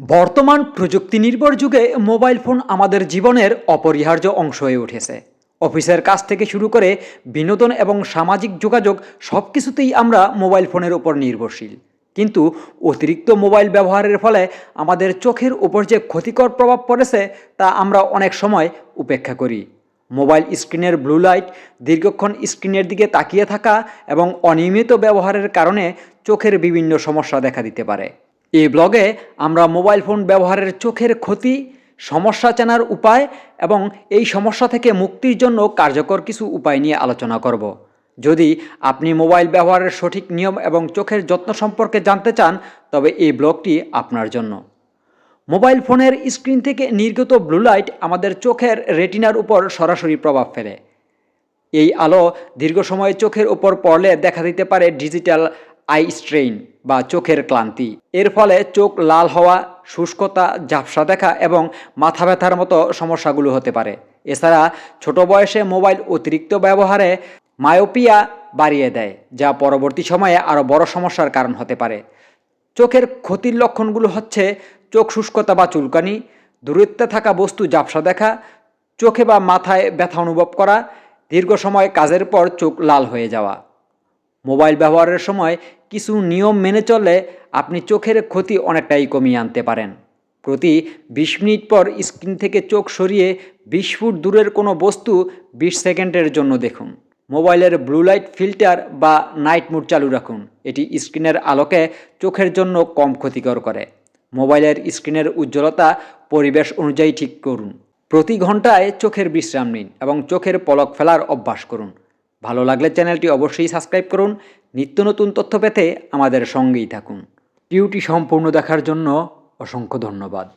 বর্তমান প্রযুক্তি নির্ভর যুগে মোবাইল ফোন আমাদের জীবনের অপরিহার্য অংশ হয়ে উঠেছে। অফিসের কাজ থেকে শুরু করে বিনোদন এবং সামাজিক যোগাযোগ সব কিছুতেই আমরা মোবাইল ফোনের উপর নির্ভরশীল। কিন্তু অতিরিক্ত মোবাইল ব্যবহারের ফলে আমাদের চোখের উপর যে ক্ষতিকর প্রভাব পড়েছে তা আমরা অনেক সময় উপেক্ষা করি। মোবাইল স্ক্রিনের ব্লু লাইট, দীর্ঘক্ষণ স্ক্রিনের দিকে তাকিয়ে থাকা এবং অনিয়মিত ব্যবহারের কারণে চোখের বিভিন্ন সমস্যা দেখা দিতে পারে। এই ব্লগে আমরা মোবাইল ফোন ব্যবহারের চোখের ক্ষতি, সমস্যা চেনার উপায় এবং এই সমস্যা থেকে মুক্তির জন্য কার্যকর কিছু উপায় নিয়ে আলোচনা করব। যদি আপনি মোবাইল ব্যবহারের সঠিক নিয়ম এবং চোখের যত্ন সম্পর্কে জানতে চান, তবে এই ব্লগটি আপনার জন্য। মোবাইল ফোনের স্ক্রিন থেকে নির্গত ব্লু লাইট আমাদের চোখের রেটিনার উপর সরাসরি প্রভাব ফেলে। এই আলো দীর্ঘ সময় চোখের উপর পড়লে দেখা দিতে পারে ডিজিটাল আই স্ট্রেইন বা চোখের ক্লান্তি। এর ফলে চোখ লাল হওয়া, শুষ্কতা, ঝাপসা দেখা এবং মাথা ব্যথার মতো সমস্যাগুলো হতে পারে। এছাড়া ছোট বয়সে মোবাইল অতিরিক্ত ব্যবহারে মায়োপিয়া বাড়িয়ে দেয়, যা পরবর্তী সময়ে আরও বড় সমস্যার কারণ হতে পারে। চোখের ক্ষতির লক্ষণগুলো হচ্ছে চোখ শুষ্কতা বা চুলকানি, দূরত্বে থাকা বস্তু ঝাপসা দেখা, চোখে বা মাথায় ব্যথা অনুভব করা, দীর্ঘ সময় কাজের পর চোখ লাল হয়ে যাওয়া। মোবাইল ব্যবহারের সময় কিছু নিয়ম মেনে চললে আপনি চোখের ক্ষতি অনেকটাই কমিয়ে আনতে পারেন। প্রতি বিশ মিনিট পর স্ক্রিন থেকে চোখ সরিয়ে বিশ ফুট দূরের কোনো বস্তু বিশ সেকেন্ডের জন্য দেখুন। মোবাইলের ব্লু লাইট ফিল্টার বা নাইট মুড চালু রাখুন। এটি স্ক্রিনের আলোকে চোখের জন্য কম ক্ষতিকর করে। মোবাইলের স্ক্রিনের উজ্জ্বলতা পরিবেশ অনুযায়ী ঠিক করুন। প্রতি ঘন্টায় চোখের বিশ্রাম নিন এবং চোখের পলক ফেলার অভ্যাস করুন। ভালো লাগলে চ্যানেলটি অবশ্যই সাবস্ক্রাইব করুন। নিত্য নতুন তথ্য পেতে আমাদের সঙ্গেই থাকুন। ভিডিওটি সম্পূর্ণ দেখার জন্য অসংখ্য ধন্যবাদ।